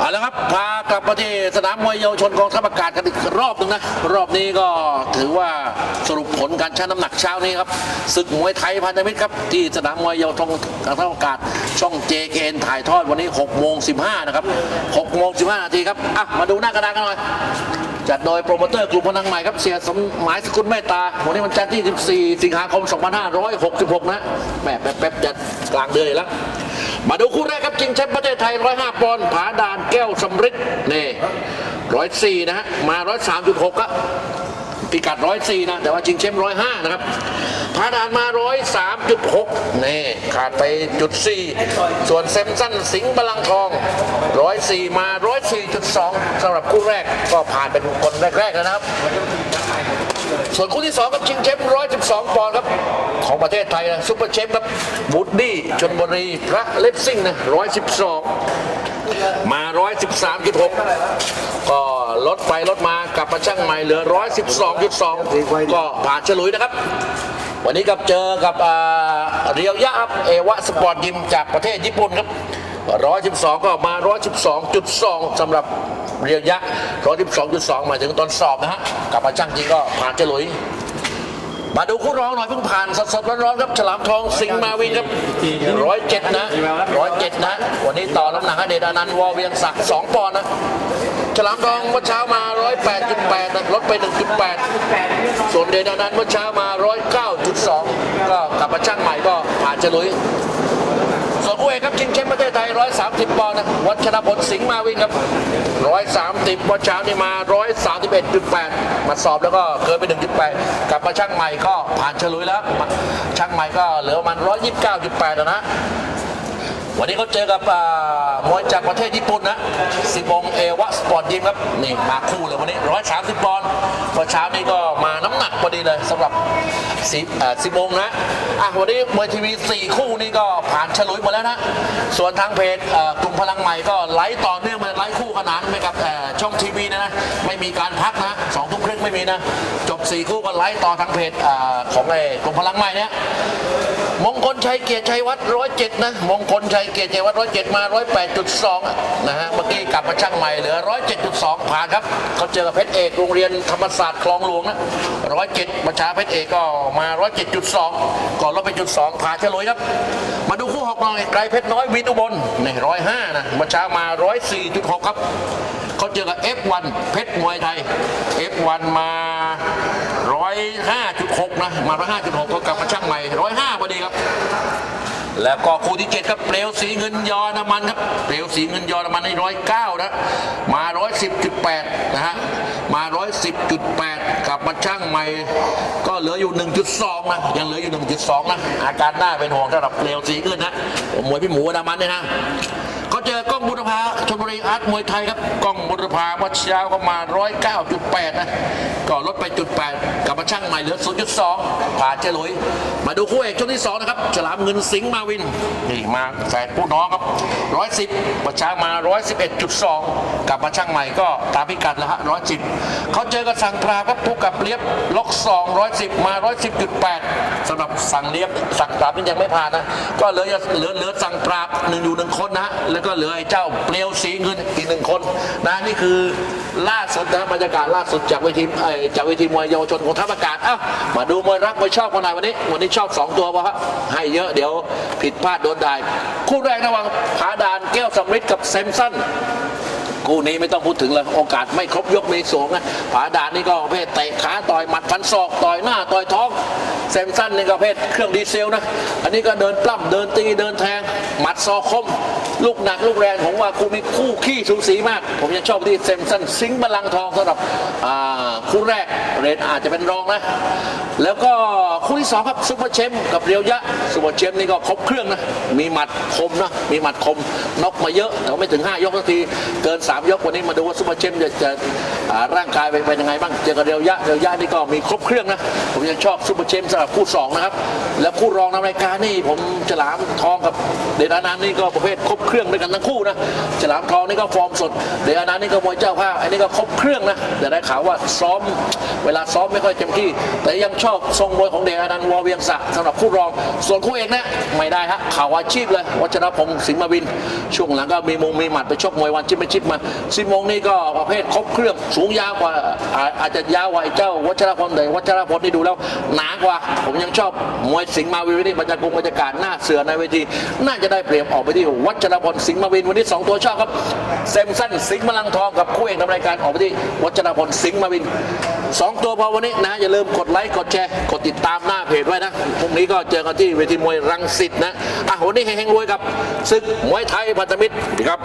เอาละครับพากลับมาที่สนามมวยเยาวชนกองทัพอากาศกันอีกรอบหนึ่งนะ รอบนี้ก็ถือว่าสรุปผลการชั่งน้ำหนักเช้านี้ครับศึกมวยไทยพันธมิตรครับที่สนามมวยเยาวชนกองทัพอากาศ ช่อง JKN ถ่ายทอดวันนี้6โมง15นะครับ6โมง15นาทีครับอะมาดูหน้ากระดานกันหน่อยจัดโดยโปรโมเตอร์กลุ่มพนังใหม่ครับเสียสมหมายสกุลเมตตาวันนี้วันจันทร์ที่ 14 สิงหาคม 2566 นะแหมแป๊บๆจะกลางเดือนแล้ว มาดูคู่แรกครับจริงแชมป์ประเทศไทย 105 ปอนด์ผาดานแก้วสำริดนี่104นะฮะมา103.6ครับพิกัด104นะ แต่ว่าจริงแชมป์105นะครับผาดานมา103.6นี่ขาดไปจุด4ส่วนเซมสันสิงห์บลังทอง104มา104.2สำหรับคู่แรกก็ผ่านเป็นคนแรกๆแล้วนะครับ ส่วนคู่ที่2กับชิงแชมป์112 ปอนด์ครับ ของประเทศไทยนะซุปเปอร์แชมป์ครับบูดดี้ชนบุรีพระเล็บซิ่งนะ112 มา 113.6 ก็ลดไปลดมากลับมาช่างใหม่เหลือ 112.2 ก็ผ่านฉลุยนะครับ วันนี้กับเจอกับอ่าเรียวยะครับเอวะสปอร์ตยิมจากประเทศญี่ปุ่นครับ 112 ก็มา 112.2สำหรับ รียวยะ112.2หมาถึงตอนสอบนะฮะกลับมาช่างจริงก็ผ่านเฉลุย มาดูคู่ร้องหน่อยเพิ่งผ่านสดๆร้อนๆครับฉลามทองสิงห์มาวินครับร้อยเจ็ดนะร้อยเจ็ดนะ วันนี้ต่อน้ำหนักให้เดชอนันต์วอเวียงศักดิ์สองปอนด์นะฉลามทองเมื่อเช้ามาร้อยแปดจุดแปดลดไปหนึ่งจุดแปดส่วนเดชอนันต์เมื่อเช้ามาร้อยเก้าจุดสองก็กลับมาช่างใหม่ก็ผ่านฉลุย ชิงแชมป์ประเทศไทย 130 ปอนด์นะวัชรพลสิงห์มาวินครับ 130วันเช้านี่มา 131.8 มาสอบแล้วก็เกินไป 1.8 กลับมาช่างใหม่ก็ผ่านฉลุยแล้ว ช่างใหม่ก็เหลือประมัน129.8 แล้วนะวันนี้เขาเจอกับมวยจากประเทศญี่ปุ่นนะซิมงเอวะสปอร์ตยิมครับนี่มาคู่เลยวันนี้ 130 ปอนด์เมื่อเช้านี้ก็มา เลยสำหรับสิบสิบโมงนะอะวันนี้มวยทีวีสี่คู่นี่ก็ผ่านฉลุยหมดแล้วนะ ส่วนทางเพจกลุ่มพลังใหม่ก็ไลฟ์ต่อเนื่องมาไลฟ์คู่ขนานไปกับช่องทีวีนะนะไม่มีการพักนะสองทุ่มครึ่งไม่มีนะจบ4คู่ก็ไลฟ์ต่อทางเพจอของไอ้กลุ่มพลังใหม่เนี่ยมงคลชัยเกียรติชัยวัฒน์ร้อยเจ็ดนะมงคลชัยเกียรติชัยวัฒน์ร้อยเจ็ดมาร้อยแปดจุดสองนะฮะเมื่อกี้กลับมาช่างใหม่เหลือร้อยเจ็ดจุดสองผ่านครับเขาเจอกับเพชรเอกโรงเรียนธรรมศาสตร์คลองหลวงนะร้อยเจ็ดประชาเพชรเอกก็มาร้อยเจ็ดจุดสองก่อนลดไปจุดสองผ่านเฉลยครับ มาดูคู่หกน่อยไกลเพชรน้อยวินอุบลนี่ร้อยห้านะประชามาร้อยสี่จุดหกครับเขาเจอกับ F1 เพชรมวยไทย F1 มา 105.6 นะ มา 105.6 ก็กลับมาช่างใหม่ 105พอดีครับ แล้วก็คู่ที่ 7 ครับเปลวสีเงินยอน้ำมันครับเปลวสีเงินยอน้ำมันใน109 นะ มา 110.8 นะฮะ มา 110.8 กลับมาช่างใหม่ ก็เหลืออยู่ 1.2 นะ ยังเหลืออยู่ 1.2 นะ อาการน่าเป็นห่วงสำหรับเปลวสีเงินนะ มวยพี่หมูน้ำมันเนี่ยนะ ก็เจอกล้องบุรพาชลบุรีอาร์ตมวยไทยครับกล้องบุรพาเมื่อเช้าก็มา 109.8 นะก็ลดไปจุด8กลับมาช่างใหม่เหลือ 0.2ผ่านเจลุย มาดูคู่เอกช่วงที่ 2 นะครับ ฉลามเงินสิงห์มาวิน นี่มาแฝดผู้น้องครับ 110 ประชามา 111.2 กลับมาช่างใหม่ก็ตามพิกัดแล้วฮะ 110 เขาเจอกับสังปราครับผู้กับเลียบล็อก2 110 มา 110.8สำหรับสังเลียบสังปราบนี่ยังไม่ผ่านนะ ก็เหลือเหลือเหลือสังปราบหนึ่งอยู่หนึ่งคนนะแล้วก็็เหลือไอ้เจ้าเปลวสีเงินอีกหนึ่งคนนะนี่คือล่าสุดนะบรรยากาศล่าสุดจากเวทีเอ่อจากเวทีมวยเยาวชนของทัพอากาศเอ้ามาดูมวยรักมวยชอบกันหน่อยวันนี้ วันนี้ชอบสองตัววะครับให้เยอะเดี๋ยวผิดพลาดโดนได้คู่แรกระหว่างผาดานแก้วสำริดกับเซมสัน คู่นี้ไม่ต้องพูดถึงเลยโอกาสไม่ครบยกมีสูงนะผาดานนี่ก็ประเภทเตะขาต่อยหมัดฟันศอกต่อยหน้าต่อยท้องเซมสันนี่ก็ประเภทเครื่องดีเซลนะอันนี้ก็เดินปล้ำเดินตีเดินแทงหมัดศอกคม ลูกหนักลูกแรงผมว่าคู่นี้คู่ขี้สูสีมาก ผมยังชอบที่เซมสันสิงห์บลังทองสำหรับคู่แรกเรนอาจจะเป็นรองนะ แล้วก็คู่ที่สองครับซุปเปอร์เชมกับเรียวยะซุปเปอร์เชมนี่ก็ครบเครื่องนะมีหมัดคมนะมีหมัดคมน็อกมาเยอะแต่ไม่ถึง 5 ยกสักทีเกิน3 ยกวันนี้มาดูว่าซุปเปอร์เชมจะจะร่างกายเป็นเป็นยังไงบ้างเจอกับเรียวยะเรียวยะนี่ก็มีครบเครื่องนะ ผมยังชอบซุปเปอร์เชมสำหรับคู่สองนะครับ แล้วคู่รองในรายการนี่ผมฉลามทองกับเดชอนันต์นี่ก็ประเภทครบเครื่องด้วยกันทั้งคู่นะฉลามทองนี่ก็ฟอร์มสดเดี๋ยวอันนั้นนี่ก็มวยเจ้าภาพอันนี้ก็ครบเครื่องนะแต่ได้ข่าวว่าซ้อมเวลาซ้อมไม่ค่อยเต็มที่ แต่ยังชอบทรงมวยของเดชอนันต์วอเวียงสะสำหรับคู่รอง ส่วนคู่เอกนะไม่ได้ฮะข่าวอาชีพเลยวัชรพงศ์สิงห์มาวิน ช่วงหลังก็มีมงมีหมัดไปชกมวยวันชิปไปชิปมาซิมงนี่ก็ประเภทครบเครื่องสูงยาวกว่าอาจจะยาวกว่าเจ้าวัชรพลแต่วัชรพลนี่ดูแล้วหนากว่า ผมยังชอบมวยสิงห์มาวินนี่บรรยากาศบรรยากาศหน้าเสือในเวทีน่าจะได้เปรียบออกไปที่วัชรพลสิงห์มาวินวันนี้สองตัวชอบครับเซมสันสิงห์มลังทองกับคู่เอกนำรายการออกไปที่วัชรพลสิงห์มาวินสองตัวพอวันนี้นะอย่าลืมกดไลค์กดแชร์กดติดตามหน้าเพจไว้นะพรุ่งนี้ก็เจอกันที่เวทีมวยรังสิตนะอะวันนี้เฮงรวยกับศึกมวยไทยพันธมิตรครับ